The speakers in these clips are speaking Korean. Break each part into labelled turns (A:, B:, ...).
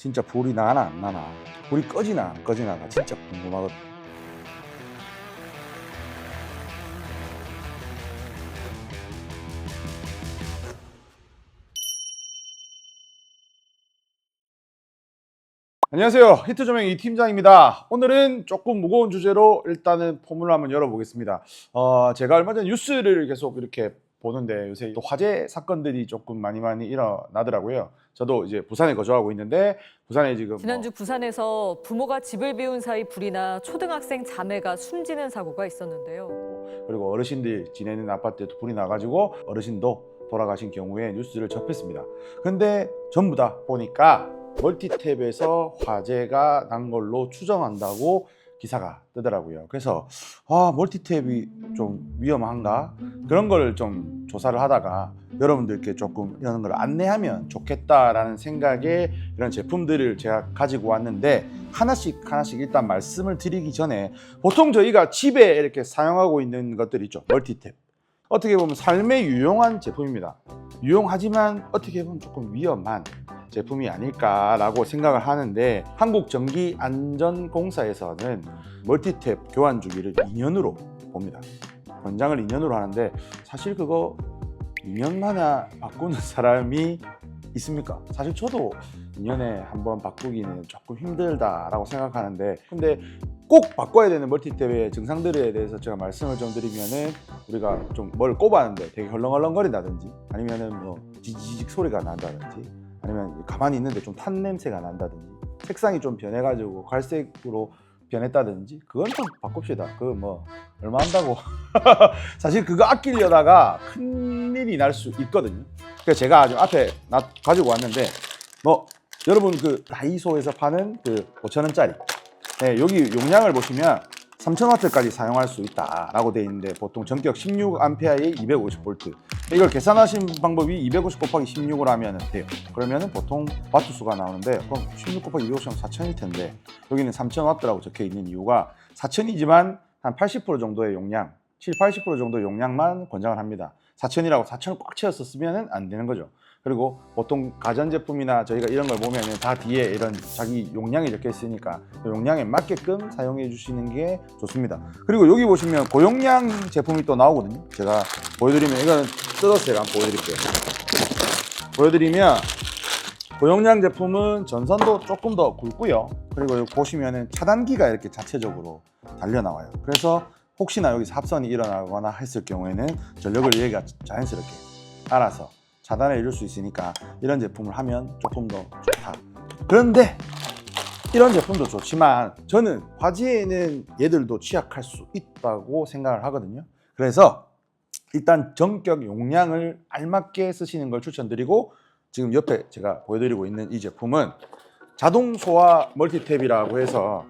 A: 진짜 불이 나나 안 나나 불이 꺼지나 안 꺼지나가 진짜 궁금하거든. 안녕하세요. 히트 조명 이 팀장입니다. 오늘은 조금 무거운 주제로 일단은 폼을 한번 열어보겠습니다. 어, 제가 얼마 전 뉴스를 계속 이렇게 보는데 요새 또 화재 사건들이 조금 많이 많이 일어나더라고요. 저도 이제 부산에 거주하고 있는데 부산에 지금 뭐
B: 지난주 부산에서 부모가 집을 비운 사이 불이 나 초등학생 자매가 숨지는 사고가 있었는데요.
A: 그리고 어르신들 지내는 아파트에도 불이 나가지고 어르신도 돌아가신 경우에 뉴스를 접했습니다. 근데 전부 다 보니까 멀티탭에서 화재가 난 걸로 추정한다고 기사가 뜨더라고요. 그래서 아 멀티탭이 좀 위험한가? 그런 걸 좀 조사를 하다가 여러분들께 조금 이런 걸 안내하면 좋겠다라는 생각에 이런 제품들을 제가 가지고 왔는데 하나씩 하나씩 일단 말씀을 드리기 전에 보통 저희가 집에 이렇게 사용하고 있는 것들 있죠. 멀티탭. 어떻게 보면 삶에 유용한 제품입니다. 유용하지만 어떻게 보면 조금 위험한 제품이 아닐까라고 생각을 하는데 한국전기안전공사에서는 멀티탭 교환 주기를 2년으로 봅니다. 권장을 2년으로 하는데 사실 그거 2년 만에 바꾸는 사람이 있습니까? 사실 저도 2년에 한 번 바꾸기는 조금 힘들다라고 생각하는데 근데 꼭 바꿔야 되는 멀티탭의 증상들에 대해서 제가 말씀을 좀 드리면은 우리가 좀 뭘 꼽았는데 되게 헐렁헐렁거린다든지 아니면은 뭐 지지직 소리가 난다든지 아니면 가만히 있는데 좀 탄 냄새가 난다든지 색상이 좀 변해가지고 갈색으로 변했다든지 그건 좀 바꿉시다. 그 뭐 얼마 한다고 사실 그거 아끼려다가 큰 일이 날 수 있거든요. 그래서 제가 아주 앞에 나 가지고 왔는데 뭐 여러분 그 다이소에서 파는 그 5천 원짜리 네, 여기 용량을 보시면 3000W까지 사용할 수 있다라고 되어 있는데 보통 전격 16A에 250V 이걸 계산하신 방법이 250 곱하기 16을 하면 돼요. 그러면은 보통 와트 수가 나오는데 그럼 16 곱하기 250이면 4000일 텐데 여기는 3000W라고 적혀 있는 이유가 4000이지만 한 80% 정도의 용량 7, 80% 정도의 용량만 권장을 합니다. 4000이라고 4000을 꽉 채웠었으면 안 되는 거죠 그리고 보통 가전제품이나 저희가 이런 걸 보면은 다 뒤에 이런 자기 용량이 적혀 있으니까 그 용량에 맞게끔 사용해 주시는 게 좋습니다. 그리고 여기 보시면 고용량 제품이 또 나오거든요. 제가 보여드리면 이거는 뜯어서 제가 한번 보여드릴게요. 보여드리면 고용량 제품은 전선도 조금 더 굵고요. 그리고 여기 보시면은 차단기가 이렇게 자체적으로 달려 나와요. 그래서 혹시나 여기서 합선이 일어나거나 했을 경우에는 전력을 얘가 자연스럽게 알아서 차단해 줄수 있으니까 이런 제품을 하면 조금 더 좋다. 그런데 이런 제품도 좋지만 저는 화재에는 얘들도 취약할 수 있다고 생각을 하거든요. 그래서 일단 전격 용량을 알맞게 쓰시는 걸 추천드리고 지금 옆에 제가 보여드리고 있는 이 제품은 자동 소화 멀티탭이라고 해서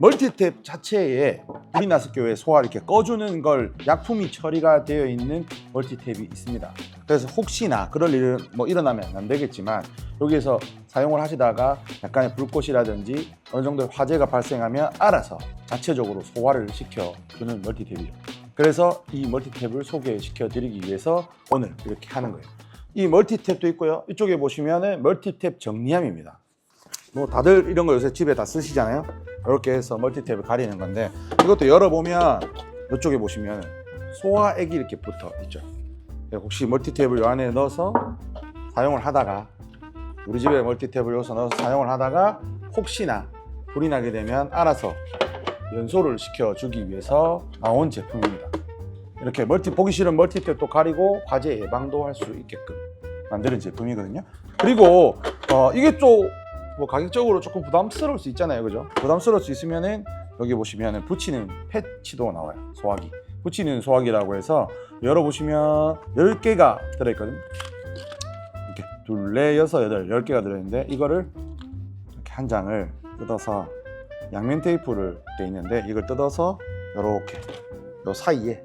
A: 멀티탭 자체에 불이 났을 경우에 소화 이렇게 꺼주는 걸 약품이 처리가 되어 있는 멀티탭이 있습니다. 그래서 혹시나 그럴 일은 뭐 일어나면 안 되겠지만 여기에서 사용을 하시다가 약간의 불꽃이라든지 어느 정도 화재가 발생하면 알아서 자체적으로 소화를 시켜주는 멀티탭이죠. 그래서 이 멀티탭을 소개시켜 드리기 위해서 오늘 이렇게 하는 거예요. 이 멀티탭도 있고요. 이쪽에 보시면은 멀티탭 정리함입니다. 뭐 다들 이런 거 요새 집에 다 쓰시잖아요. 이렇게 해서 멀티탭을 가리는 건데 이것도 열어보면 이쪽에 보시면 소화액이 이렇게 붙어 있죠. 네, 혹시 멀티탭을 이 안에 넣어서 사용을 하다가 우리 집에 멀티탭을 여기서 넣어서 사용을 하다가 혹시나 불이 나게 되면 알아서 연소를 시켜주기 위해서 나온 제품입니다. 이렇게 멀티 보기 싫은 멀티탭도 가리고 화재 예방도 할 수 있게끔 만드는 제품이거든요. 그리고 어, 이게 좀 뭐 가격적으로 조금 부담스러울 수 있잖아요, 그죠? 부담스러울 수 있으면은 여기 보시면은 붙이는 패치도 나와요, 소화기. 붙이는 소화기라고 해서 열어보시면 10개가 들어있거든요. 이렇게 둘, 넷, 여섯, 여덟, 10개가 들어있는데 이거를 이렇게 한 장을 뜯어서 양면 테이프를 돼 있는데 이걸 뜯어서 이렇게 요 사이에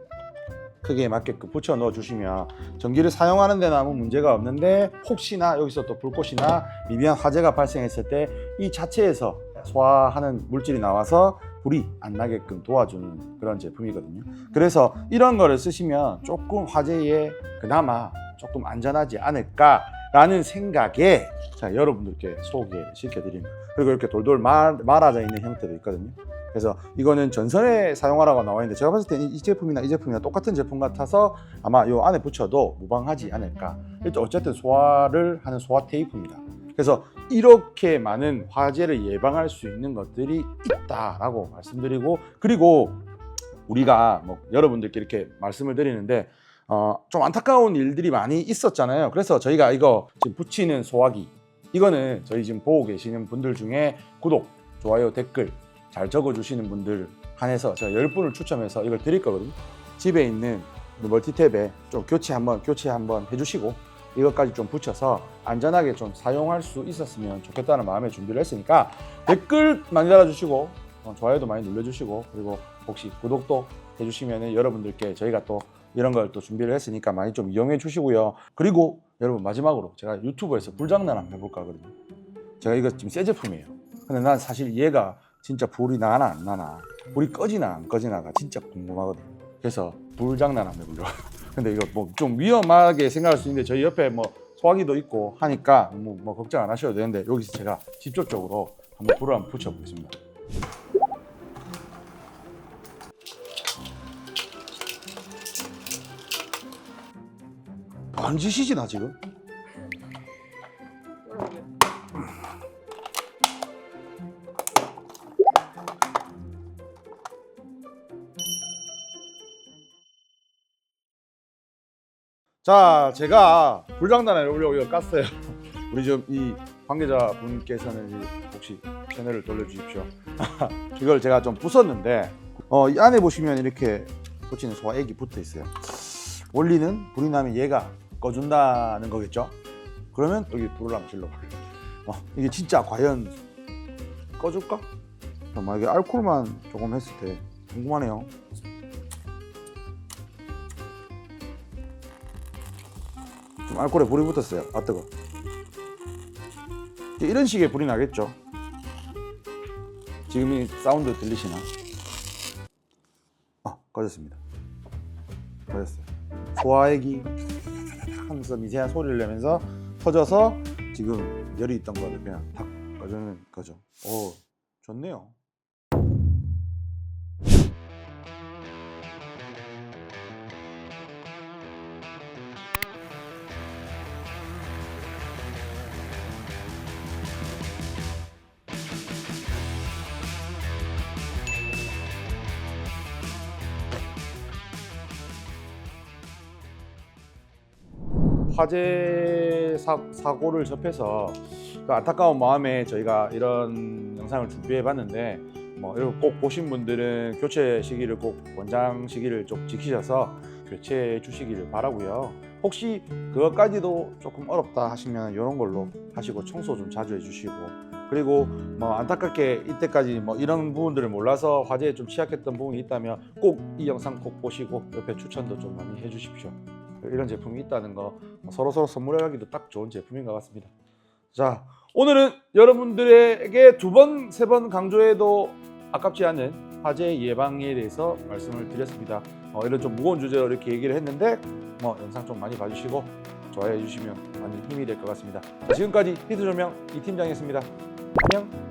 A: 크기에 맞게끔 붙여 넣어 주시면 전기를 사용하는 데는 아무 문제가 없는데 혹시나 여기서 또 불꽃이나 미비한 화재가 발생했을 때 이 자체에서 소화하는 물질이 나와서 불이 안 나게끔 도와주는 그런 제품이거든요. 그래서 이런 거를 쓰시면 조금 화재에 그나마 조금 안전하지 않을까 라는 생각에 자 여러분들께 소개시켜드립니다. 그리고 이렇게 돌돌 말, 말아져 있는 형태도 있거든요. 그래서 이거는 전선에 사용하라고 나와 있는데 제가 봤을 때는 이 제품이나 이 제품이나 똑같은 제품 같아서 아마 요 안에 붙여도 무방하지 않을까. 일단 어쨌든 소화를 하는 소화 테이프입니다. 그래서 이렇게 많은 화재를 예방할 수 있는 것들이 있다라고 말씀드리고 그리고 우리가 뭐 여러분들께 이렇게 말씀을 드리는데 어, 좀 안타까운 일들이 많이 있었잖아요. 그래서 저희가 이거 지금 붙이는 소화기 이거는 저희 지금 보고 계시는 분들 중에 구독, 좋아요, 댓글 잘 적어주시는 분들 한해서 제가 10분을 추첨해서 이걸 드릴 거거든요. 집에 있는 멀티탭에 좀 교체 한번 교체 한번 해주시고 이것까지 좀 붙여서 안전하게 좀 사용할 수 있었으면 좋겠다는 마음에 준비를 했으니까 댓글 많이 달아주시고 어, 좋아요도 많이 눌러주시고 그리고 혹시 구독도 해주시면 여러분들께 저희가 또 이런 걸 또 준비를 했으니까 많이 좀 이용해 주시고요. 그리고 여러분 마지막으로 제가 유튜브에서 불장난 한번 해볼까 하거든요. 제가 이거 지금 새 제품이에요. 근데 난 사실 얘가 진짜 불이 나나 안 나나 불이 꺼지나 안 꺼지나가 진짜 궁금하거든요. 그래서 불장난 한번 해보려고. 근데 이거 뭐 좀 위험하게 생각할 수 있는데 저희 옆에 뭐 소화기도 있고 하니까 뭐, 뭐 걱정 안 하셔도 되는데 여기서 제가 직접적으로 한번 불을 한번 붙여보겠습니다. 뭔 짓이지 나 지금? 자, 제가 불장난을 이거 깠어요. 우리 좀 이 관계자 분께서는 이 혹시 채널을 돌려주십시오. 이걸 제가 좀 부쉈는데 어, 이 안에 보시면 이렇게 붙이는 소화액이 붙어 있어요. 원리는 불이 나면 얘가 꺼준다는 거겠죠? 그러면 여기 불을 한번 질러볼게요. 어, 이게 진짜 과연 꺼줄까? 만약에 알코올만 조금 했을 때 궁금하네요. 알코올에 불이 붙었어요. 아 뜨거. 이런 식의 불이 나겠죠. 지금 이 사운드 들리시나? 아 꺼졌습니다. 꺼졌어요. 소화액이 하면서 미세한 소리를 내면서 터져서 지금 열이 있던 거를 그냥 탁 꺼주는 거죠. 오 좋네요. 화재 사, 사고를 접해서 그 안타까운 마음에 저희가 이런 영상을 준비해 봤는데 뭐 이거 꼭 보신 분들은 교체 시기를 꼭 원장 시기를 좀 지키셔서 교체해 주시기를 바라고요. 혹시 그것까지도 조금 어렵다 하시면 이런 걸로 하시고 청소 좀 자주 해주시고 그리고 뭐 안타깝게 이때까지 뭐 이런 부분들을 몰라서 화재에 좀 취약했던 부분이 있다면 꼭 이 영상 꼭 보시고 옆에 추천도 좀 많이 해주십시오. 이런 제품이 있다는 거 서로 서로 선물하기도 딱 좋은 제품인 것 같습니다. 자 오늘은 여러분들에게 두 번 세 번 강조해도 아깝지 않은 화재 예방에 대해서 말씀을 드렸습니다. 어, 이런 좀 무거운 주제로 이렇게 얘기를 했는데 뭐 영상 좀 많이 봐주시고 좋아해 주시면 많이 힘이 될 것 같습니다. 자, 지금까지 히트 조명 이 팀장이었습니다. 안녕.